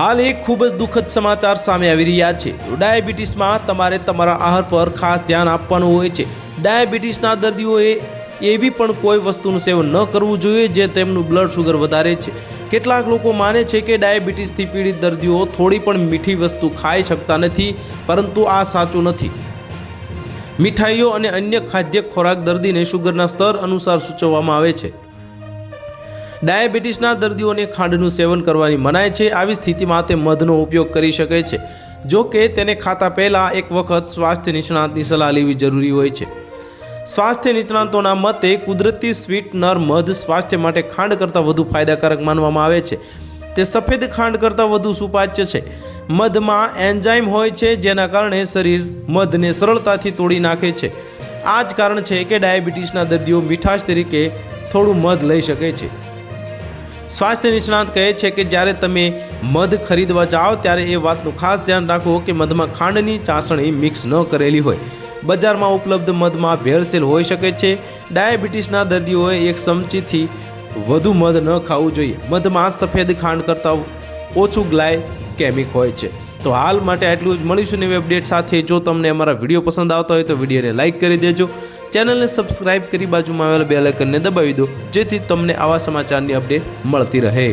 હાલ એક ખૂબ જ દુઃખદ સમાચાર સામે આવી રહ્યા છે. તો ડાયાબિટીસમાં તમારે તમારા આહાર પર ખાસ ધ્યાન આપવાનું હોય છે. ડાયાબિટીસના દર્દીઓએ એવી પણ કોઈ વસ્તુનું સેવન ન કરવું જોઈએ જે તેમનું બ્લડ શુગર વધારે છે. કેટલાક લોકો માને છે કે ડાયાબિટીસથી પીડિત દર્દીઓ થોડી પણ મીઠી વસ્તુ ખાઈ શકતા નથી, પરંતુ આ સાચું નથી. મીઠાઈઓ અને અન્ય ખાદ્ય ખોરાક દર્દીને શુગરના સ્તર અનુસાર સૂચવવામાં આવે છે. ડાયાબિટીસના દર્દીઓને ખાંડનું સેવન કરવાની મનાય છે. આવી સ્થિતિમાં તે મધનો ઉપયોગ કરી શકે છે. જો કે તેને ખાતા પહેલાં એક વખત સ્વાસ્થ્ય નિષ્ણાતની સલાહ લેવી જરૂરી હોય છે. સ્વાસ્થ્ય નિષ્ણાતોના મતે કુદરતી સ્વીટનર મધ સ્વાસ્થ્ય માટે ખાંડ કરતાં વધુ ફાયદાકારક માનવામાં આવે છે. તે સફેદ ખાંડ કરતાં વધુ સુપાચ્ય છે. મધમાં એન્ઝાઇમ હોય છે, જેના કારણે શરીર મધને સરળતાથી તોડી નાખે છે. આ જ કારણ છે કે ડાયાબિટીસના દર્દીઓ મીઠાશ તરીકે થોડું મધ લઈ શકે છે. સ્વાસ્થ્ય નિષ્ણાત કહે છે કે જ્યારે તમે મધ ખરીદવા જાઓ, ત્યારે એ વાતનું ખાસ ધ્યાન રાખો કે મધમાં ખાંડની ચાસણી મિક્સ ન કરેલી હોય. બજારમાં ઉપલબ્ધ મધમાં ભેળસેલ હોઈ શકે છે. ડાયાબિટીસના દર્દીઓએ એક ચમચીથી વધુ મધ ન ખાવું જોઈએ. મધમાં સફેદ ખાંડ કરતાં ઓછું ગ્લાય કેમિક હોય છે. તો હાલ માટે આટલું જ મળીશું નવી અપડેટ સાથે. જો તમને અમારા વીડિયો પસંદ આવતા હોય તો વિડીયોને લાઇક કરી દેજો. ચેનલને સબસ્ક્રાઇબ કરી બાજુમાં આવેલા બે આઇકનને દબાવી દો, જેથી તમને આવા સમાચારની અપડેટ મળતી રહે.